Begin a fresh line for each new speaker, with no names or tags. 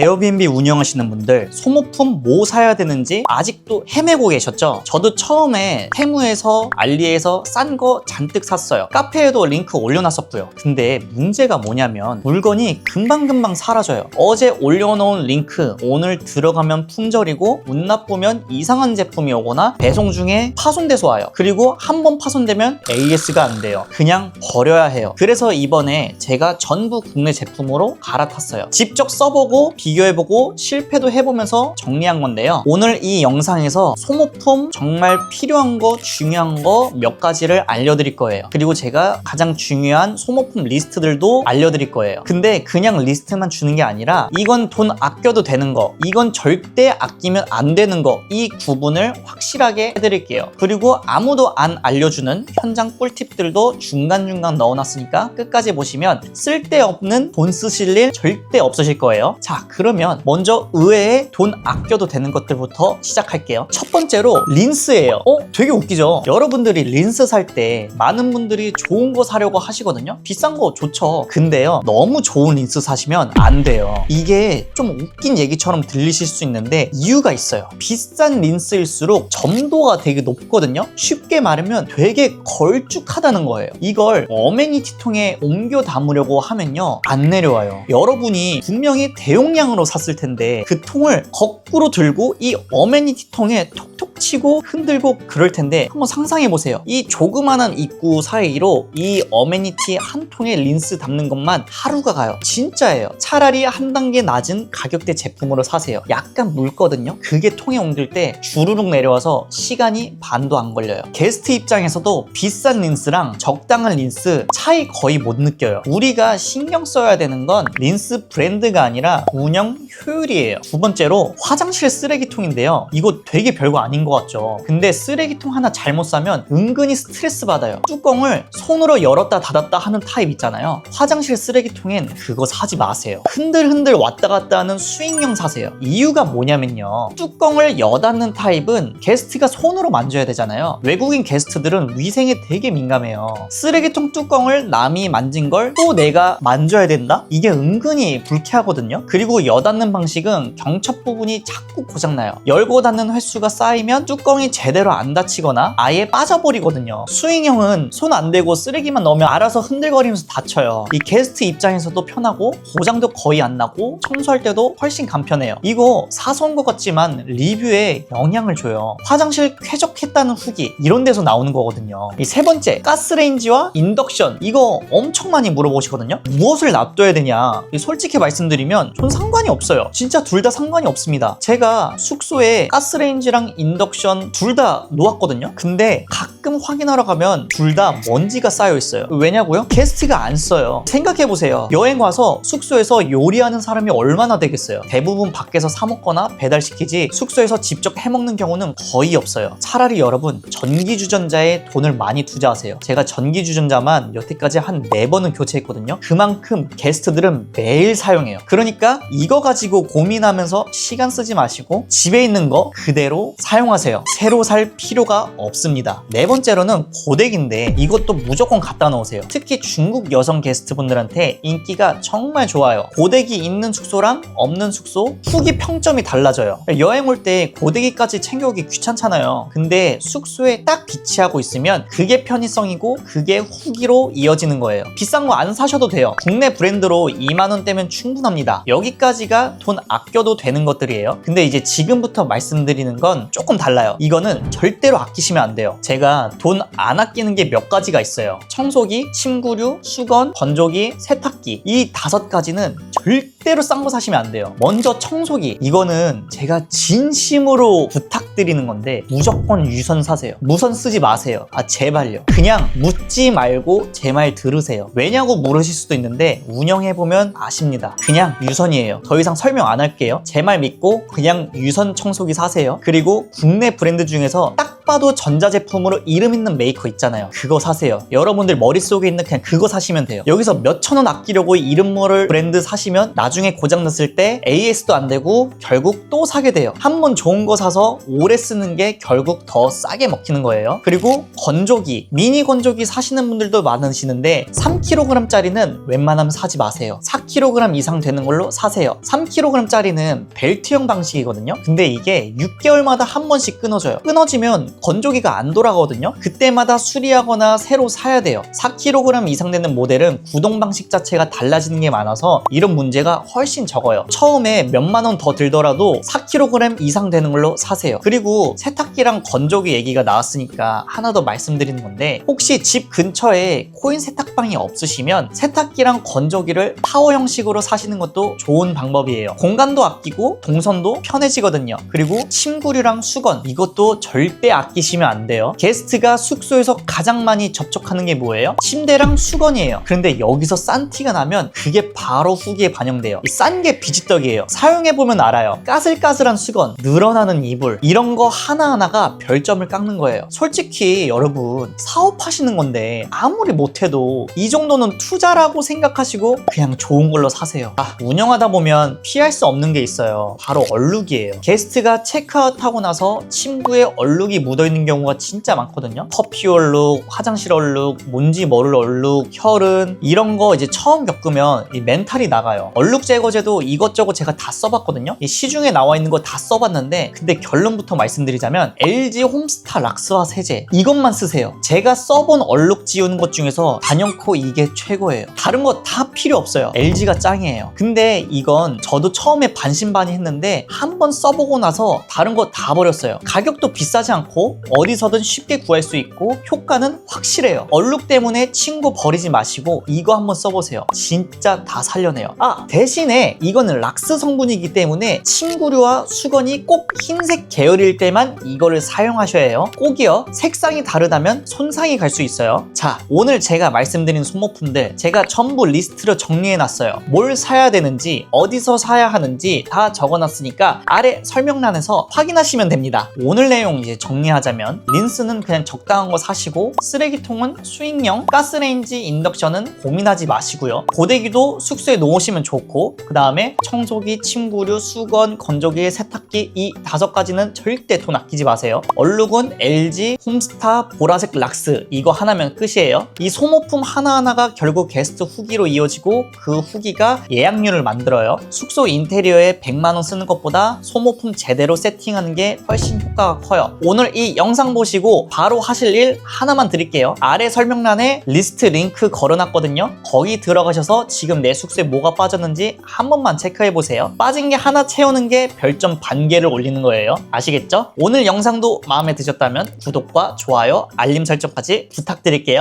에어비앤비 운영하시는 분들 소모품 뭐 사야 되는지 아직도 헤매고 계셨죠? 저도 처음에 테무에서 알리에서 싼 거 잔뜩 샀어요. 카페에도 링크 올려놨었고요. 근데 문제가 뭐냐면 물건이 금방금방 사라져요. 어제 올려놓은 링크 오늘 들어가면 품절이고 운 나쁘면 이상한 제품이 오거나 배송 중에 파손돼서 와요. 그리고 한 번 파손되면 AS가 안 돼요. 그냥 버려야 해요. 그래서 이번에 제가 전부 국내 제품으로 갈아탔어요. 직접 써보고 비교해보고 실패도 해보면서 정리한 건데요. 오늘 이 영상에서 소모품 정말 필요한 거, 중요한 거 몇 가지를 알려드릴 거예요. 그리고 제가 가장 중요한 소모품 리스트들도 알려드릴 거예요. 근데 그냥 리스트만 주는 게 아니라 이건 돈 아껴도 되는 거, 이건 절대 아끼면 안 되는 거, 이 구분을 확실하게 해드릴게요. 그리고 아무도 안 알려주는 현장 꿀팁들도 중간중간 넣어놨으니까 끝까지 보시면 쓸데없는 돈 쓰실 일 절대 없으실 거예요. 자, 그러면 먼저 의외에 돈 아껴도 되는 것들부터 시작할게요. 첫 번째로 린스예요. 어? 되게 웃기죠? 여러분들이 린스 살 때 많은 분들이 좋은 거 사려고 하시거든요. 비싼 거 좋죠. 근데요, 너무 좋은 린스 사시면 안 돼요. 이게 좀 웃긴 얘기처럼 들리실 수 있는데 이유가 있어요. 비싼 린스일수록 점도가 되게 높거든요. 쉽게 말하면 되게 걸쭉하다는 거예요. 이걸 어메니티 통에 옮겨 담으려고 하면요, 안 내려와요. 여러분이 분명히 대용량 으로 샀을 텐데 그 통을 거꾸로 들고 이 어메니티 통에 톡톡 치고 흔들고 그럴 텐데 한번 상상해 보세요. 이 조그만한 입구 사이로 이 어메니티 한 통에 린스 담는 것만 하루가 가요. 진짜예요. 차라리 한 단계 낮은 가격대 제품으로 사세요. 약간 묽거든요. 그게 통에 옮길 때 주르륵 내려와서 시간이 반도 안 걸려요. 게스트 입장에서도 비싼 린스랑 적당한 린스 차이 거의 못 느껴요. 우리가 신경 써야 되는 건 린스 브랜드가 아니라 운영 효율이에요. 두 번째로 화장실 쓰레기통인데요. 이거 되게 별거 아닌 것 같죠. 근데 쓰레기통 하나 잘못 사면 은근히 스트레스 받아요. 뚜껑을 손으로 열었다 닫았다 하는 타입 있잖아요. 화장실 쓰레기통엔 그거 사지 마세요. 흔들흔들 왔다 갔다 하는 스윙형 사세요. 이유가 뭐냐면요. 뚜껑을 여닫는 타입은 게스트가 손으로 만져야 되잖아요. 외국인 게스트들은 위생에 되게 민감해요. 쓰레기통 뚜껑을 남이 만진 걸 또 내가 만져야 된다? 이게 은근히 불쾌하거든요. 그리고 여닫는 방식은 경첩 부분이 자꾸 고장나요. 열고 닫는 횟수가 쌓이면 뚜껑이 제대로 안 닫히거나 아예 빠져버리거든요. 스윙형은 손 안 대고 쓰레기만 넣으면 알아서 흔들거리면서 닫혀요. 이 게스트 입장에서도 편하고 고장도 거의 안 나고 청소할 때도 훨씬 간편해요. 이거 온것 같지만 리뷰에 영향을 줘요. 화장실 쾌적했다는 후기 이런 데서 나오는 거거든요. 이 세 번째 가스레인지와 인덕션 이거 엄청 많이 물어보시거든요. 무엇을 놔둬야 되냐? 이 솔직히 말씀드리면 전 상관이 없어요. 진짜 둘 다 상관이 없습니다. 제가 숙소에 가스레인지랑 인덕션 둘 다 놓았거든요. 근데 가끔 확인하러 가면 둘 다 먼지가 쌓여 있어요. 왜냐고요? 게스트가 안 써요. 생각해 보세요. 여행 와서 숙소에서 요리하는 사람이 얼마나 되겠어요? 대부분 밖에서 사 먹거나 배달시키지 숙소에서 직접 해 먹는 경우는 거의 없어요. 차라리 여러분 전기 주전자에 돈을 많이 투자하세요. 제가 전기 주전자만 여태까지 한 네번은 교체했거든요. 그만큼 게스트들은 매일 사용해요. 그러니까 이거 가지고 고민하면서 시간 쓰지 마시고 집에 있는 거 그대로 사용 하세요. 새로 살 필요가 없습니다. 네 번째로는 고데기인데 이것도 무조건 갖다 놓으세요. 특히 중국 여성 게스트분들한테 인기가 정말 좋아요. 고데기 있는 숙소랑 없는 숙소 후기 평점이 달라져요. 여행 올 때 고데기까지 챙겨오기 귀찮잖아요. 근데 숙소에 딱 비치하고 있으면 그게 편의성이고 그게 후기로 이어지는 거예요. 비싼 거 안 사셔도 돼요. 국내 브랜드로 2만 원대면 충분합니다. 여기까지가 돈 아껴도 되는 것들이에요. 근데 이제 지금부터 말씀드리는 건 조금 달라요. 이거는 절대로 아끼시면 안 돼요. 제가 돈 안 아끼는 게 몇 가지가 있어요. 청소기, 침구류, 수건, 건조기, 세탁기 이 다섯 가지는 절대 로 싼 거 사시면 안 돼요. 먼저 청소기 이거는 제가 진심으로 부탁드리는 건데 무조건 유선 사세요. 무선 쓰지 마세요. 아 제발요. 그냥 묻지 말고 제 말 들으세요. 왜냐고 물으실 수도 있는데 운영해 보면 아십니다. 그냥 유선이에요. 더 이상 설명 안 할게요. 제 말 믿고 그냥 유선 청소기 사세요. 그리고 국내 브랜드 중에서 딱딱 봐도 전자제품으로 이름 있는 메이커 있잖아요. 그거 사세요. 여러분들 머릿속에 있는 그냥 그거 사시면 돼요. 여기서 몇천 원 아끼려고 이름 모를 브랜드 사시면 나 중에 고장났을 때 AS도 안 되고 결국 또 사게 돼요. 한 번 좋은 거 사서 오래 쓰는 게 결국 더 싸게 먹히는 거예요. 그리고 건조기, 미니 건조기 사시는 분들도 많으시는데 3kg짜리는 웬만하면 사지 마세요. 4kg 이상 되는 걸로 사세요. 3kg짜리는 벨트형 방식이거든요. 근데 이게 6개월마다 한 번씩 끊어져요. 끊어지면 건조기가 안 돌아가거든요. 그때마다 수리하거나 새로 사야 돼요. 4kg 이상 되는 모델은 구동 방식 자체가 달라지는 게 많아서 이런 문제가 훨씬 적어요. 처음에 몇만 원 더 들더라도 4kg 이상 되는 걸로 사세요. 그리고 세탁기랑 건조기 얘기가 나왔으니까 하나 더 말씀드리는 건데 혹시 집 근처에 코인 세탁방이 없으시면 세탁기랑 건조기를 타워 형식으로 사시는 것도 좋은 방법이에요. 공간도 아끼고 동선도 편해지거든요. 그리고 침구류랑 수건 이것도 절대 아끼시면 안 돼요. 게스트가 숙소에서 가장 많이 접촉하는 게 뭐예요? 침대랑 수건이에요. 그런데 여기서 싼 티가 나면 그게 바로 후기에 반영돼요. 싼 게 비지떡이에요. 사용해보면 알아요. 까슬까슬한 수건, 늘어나는 이불 이런 거 하나하나가 별점을 깎는 거예요. 솔직히 여러분 사업하시는 건데 아무리 못해도 이 정도는 투자라고 생각하시고 그냥 좋은 걸로 사세요. 아, 운영하다 보면 피할 수 없는 게 있어요. 바로 얼룩이에요. 게스트가 체크아웃하고 나서 침구에 얼룩이 묻어있는 경우가 진짜 많거든요. 커피 얼룩, 화장실 얼룩, 뭔지 모를 얼룩, 혈흔 이런 거 이제 처음 겪으면 이 멘탈이 나가요. 얼룩 제거제도 이것저것 제가 다 써봤거든요. 이 시중에 나와 있는 거 다 써봤는데 근데 결론부터 말씀드리자면 LG 홈스타 락스화 세제 이것만 쓰세요. 제가 써본 얼룩 지우는 것 중에서 단연코 이게 최고예요. 다른 거 다 필요 없어요. LG가 짱이에요. 근데 이건 저도 처음에 반신반의 했는데 한 번 써보고 나서 다른 거 다 버렸어요. 가격도 비싸지 않고 어디서든 쉽게 구할 수 있고 효과는 확실해요. 얼룩 때문에 친구 버리지 마시고 이거 한번 써보세요. 진짜 다 살려내요. 아 대신 에 이거는 락스 성분이기 때문에 침구류와 수건이 꼭 흰색 계열일 때만 이거를 사용하셔야 해요. 꼭이요. 색상이 다르다면 손상이 갈 수 있어요. 자, 오늘 제가 말씀드린 소모품들 제가 전부 리스트로 정리해 놨어요. 뭘 사야 되는지, 어디서 사야 하는지 다 적어 놨으니까 아래 설명란에서 확인하시면 됩니다. 오늘 내용 이제 정리하자면 린스는 그냥 적당한 거 사시고 쓰레기통은 수익용, 가스레인지, 인덕션은 고민하지 마시고요. 고데기도 숙소에 놓으시면 좋고 그 다음에 청소기, 침구류, 수건, 건조기, 세탁기 이 다섯 가지는 절대 돈 아끼지 마세요. 얼룩은 LG, 홈스타, 보라색 락스 이거 하나면 끝이에요. 이 소모품 하나하나가 결국 게스트 후기로 이어지고 그 후기가 예약률을 만들어요. 숙소 인테리어에 100만 원 쓰는 것보다 소모품 제대로 세팅하는 게 훨씬 효과가 커요. 오늘 이 영상 보시고 바로 하실 일 하나만 드릴게요. 아래 설명란에 리스트 링크 걸어놨거든요. 거기 들어가셔서 지금 내 숙소에 뭐가 빠졌 한 번만 체크해 보세요. 빠진 게 하나 채우는 게 별점 반 개를 올리는 거예요. 아시겠죠? 오늘 영상도 마음에 드셨다면 구독과 좋아요, 알림 설정까지 부탁드릴게요.